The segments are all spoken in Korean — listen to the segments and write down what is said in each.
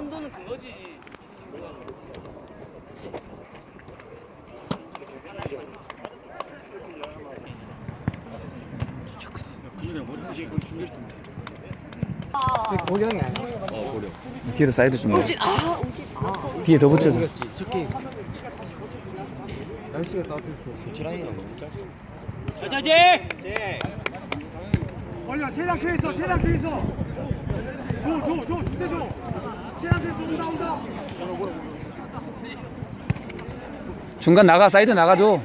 천도는 그거지. 고령이 아니야. 어 고려. 뒤로 사이드 좀 우진 아 우진 아. 뒤에 더첫 게임. 날씨가 따뜻해서 교체라인이랑 너무 짧아. 자자지. 얼려 최장 뒤에 있어 최장 뒤에 있어 줘줘줘 주대 줘 중간 나가 사이드 나가줘.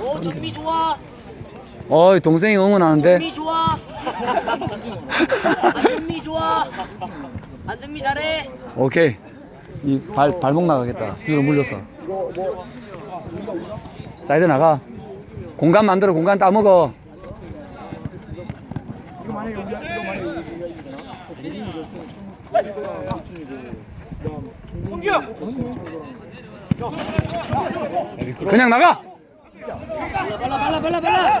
오 정미 좋아. 어이 동생이 응원하는데 정미 좋아. 안정미 좋아. 안정미 잘해. 오케이 이 발 발목 나가겠다 뒤로 물려서 사이드 나가 공간 만들어 공간 따먹어 그냥 나가 빨라 빨라 빨라 빨라.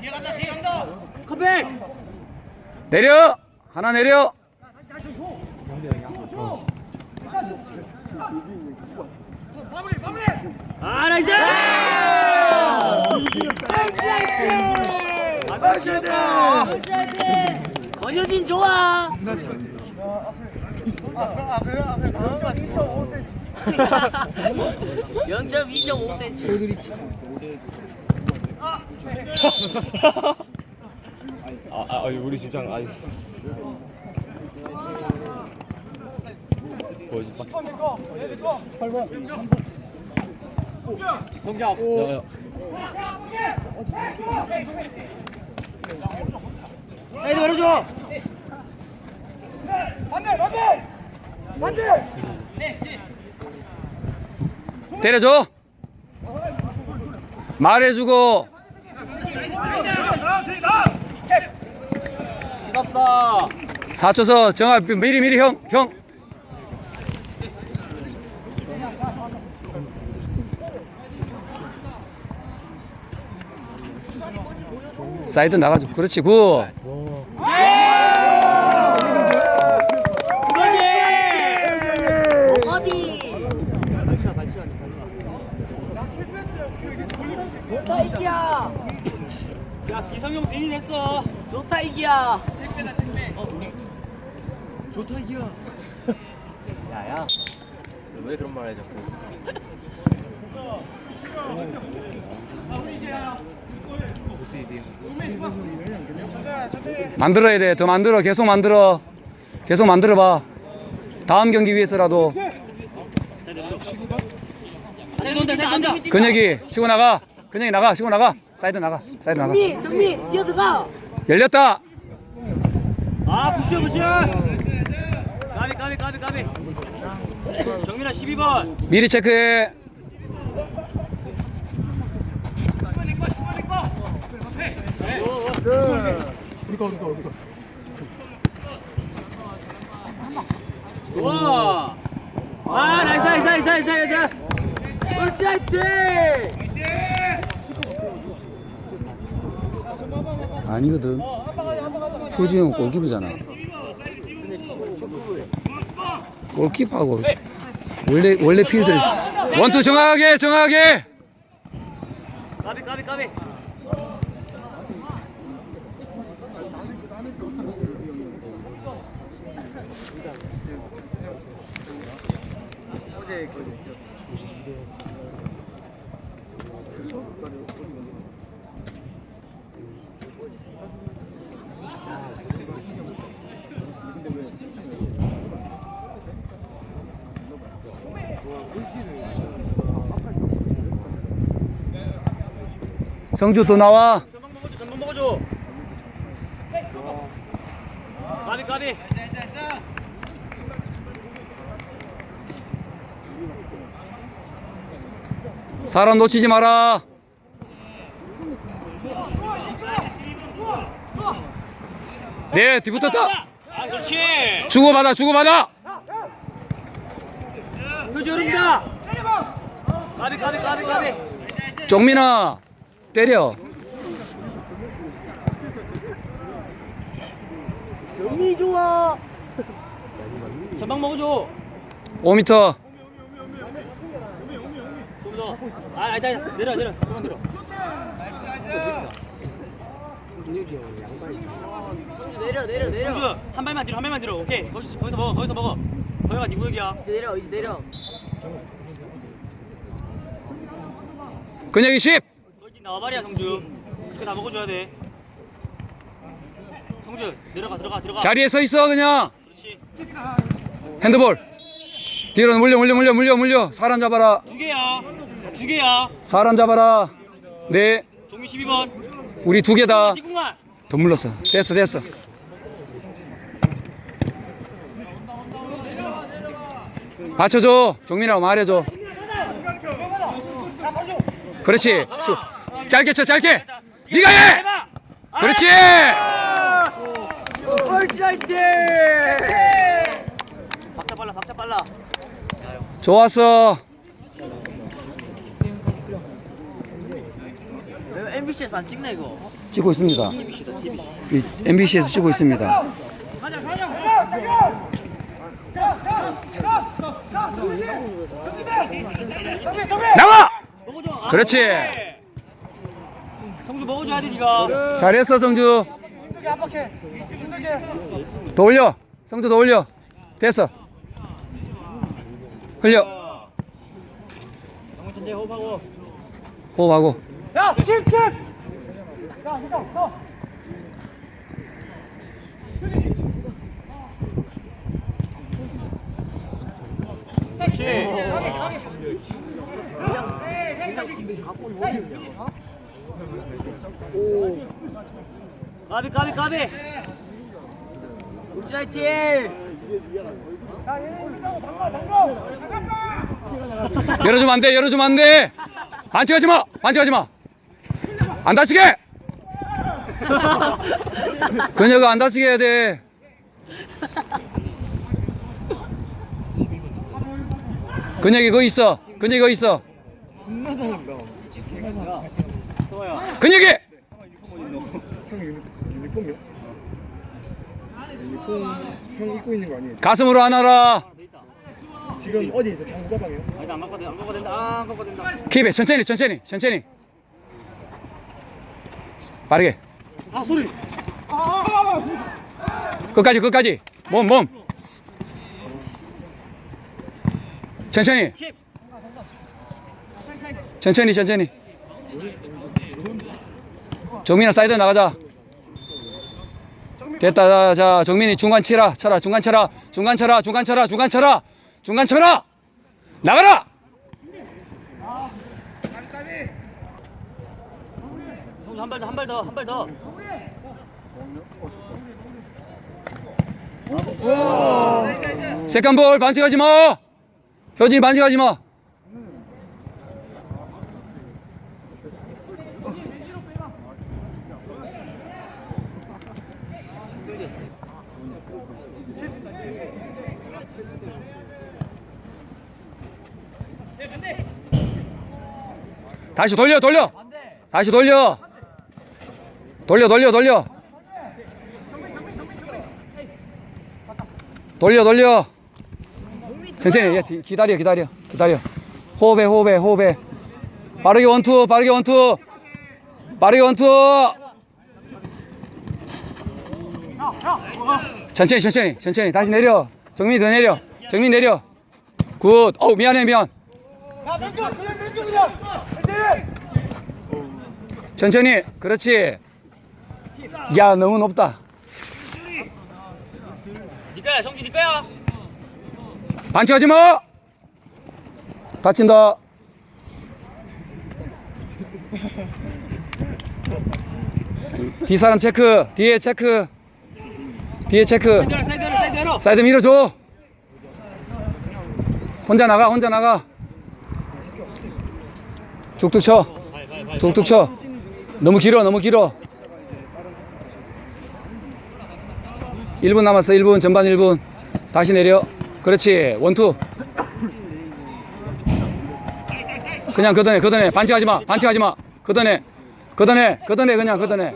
뒤에 간다 뒤에 간다. 컵백. 내려 하나 내려 마무리 마무리 아 나이스. 권효진 좋아. 아 그래 아 그래 다음주가 1.5cm 0.2.5cm. 아, 아 우리 주장 아니. 내거 내거 동작. 야, 야. 사이드 걸어줘. 반대 반대 반대 때려줘 말해주고 시갑사. 4초서 정아 미리 미리 형 형. 사이드 나가줘. 그렇지 굿. 어디? 좋다 이기야. 야 기성용 빈이 됐어. 좋다 이기야. 좋다 이겨. 야야. 왜 그런 말 해, 자꾸. 만들어야 돼. 더 만들어. 계속 만들어. 계속 만들어 봐. 다음 경기 위해서라도. 근혁이 치고 나가. 근혁이 나가. 치고 나가. 사이드 나가. 사이드 나가. 정미 정미. 열렸다. 아 부시어 부시어. 까비 까비 까비 까비. 정민아 12번. 미리 체크해. 좋아. 아 나이스 나이스 나이스 나이스 나이스. 옳지 옳지. 아니거든. 표지형 골키퍼잖아. 골키퍼하고 원래 원래 필드 원투 정확하게 정확하게. 까비 까비 까비. 성주 더 나와. 전방 먹어줘 전방 먹어줘. 까비 까비. 사람 놓치지 마라. 네, 뒤붙었다. 아 그렇지. 주고받아, 주고받아. 내려봐 까비 까비 까비 까비 종민아 때려 정미 좋아 전방 먹어줘 5m 좀더 아, 아니다 아니다 내려 내려. 조금만 내려. 내려 내려 내려. 성주 한 발만 뒤로 한 발만 뒤로. 오케이. 거기서 거기서 먹어 거기서 먹어. 거기가 네 구역이야. 이제 내려 이제 내려. 근육이 10 거기 나와봐리야 성주. 이거 다 먹어줘야 돼. 성주 내려가 들어가 들어가. 자리에 서 있어 그냥. 그렇지. 핸드볼. 뒤로 물려 물려 물려 물려 물려. 사람 잡아라. 두 개야 두 개야. 사람 잡아라. 네. 종민 12번. 우리 두 개다. 뒷공간 더 물렀어. 됐어 됐어. 받쳐줘. 종민이라고 말해줘. 그렇지. 수- 짧게 쳐 짧게. 네가 해! 그렇지. 박자 빨라 박자 빨라 좋았어 MBC에서 안 찍나 이거. 찍고 있습니다. 이 MBC에서 찍고 있습니다. 나와! 먹어줘 아, 그렇지. 오케이. 성주 먹어줘야 돼 니가 잘했어 성주. 더 올려. 성주 더 올려. 됐어. 흘려. 영훈 천재 호흡하고. 호흡하고 그렇지 까비 까비 까비. 울진 화이팅! 열어주면 안 돼 열어주면 안 돼. 반칙하지 마 반칙하지 마 안 다치게 그녀가 안 다치게 해야 돼 근육이 거기 있어 근육이 거기 있어 근육이 형 유니, 유니폼이요? 유니폼 형 입고 있는 거 아니에요? 가슴으로 안아라 지금 어디 있어? 장구 가방이요? 아니 안 갖고 된다 안 갖고 된다 아, 안 갖고 된다 킵에 천천히 천천히 천천히 빠르게. 아 소리. 끝까지 끝까지. 몸 몸. 천천히. 10 천천히 천천히. 정민아 사이드 나가자. 됐다. 자, 자 정민이 중간 치라 쳐라. 중간 쳐라. 중간 쳐라. 중간 쳐라. 중간 쳐라. 중간 쳐라. 나가라 성주 한 발 더 한 발 더 한 발 더. 세컨 볼 반칙하지 마. 효진이 반칙하지 마. 다시 돌려 돌려. 다시 돌려 돌려 돌려 돌려. 돌려 돌려. 천천히 예, 기- 기다려 기다려 기다려. 호흡해 호흡해 호흡해. 빠르게 원투 빠르게 원투. 빠르게 원투. 천천히 천천히 천천히. 다시 내려. 정민이 더 내려. 정민 내려. 굿. 어우 미안해 미안. 천천히. 그렇지 야 너무 높다. 니꺼야 성주 니꺼야? 반칙하지 마! 다친다. 뒤 사람 체크 뒤에 체크 뒤에 체크. 사이드 열어 사이드 열어 사이드 열어 사이드 밀어줘. 혼자 나가 혼자 나가. 툭툭 쳐. 툭툭 쳐. 너무 길어 너무 길어 1분 남았어 1분. 전반 1분. 다시 내려. 그렇지. 원투. 그냥 걷어내 걷어내. 반칙하지 마. 반칙하지 마. 걷어내. 걷어내. 걷어내 그냥 걷어내.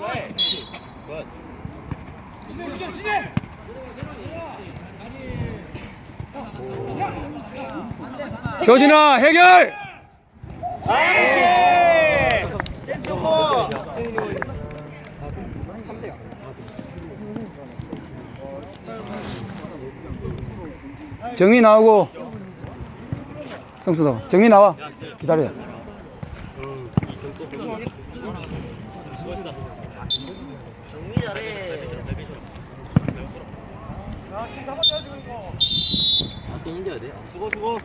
효진아 해결 정리 나오고 성수도 정리 나와 기다려. 수고 수고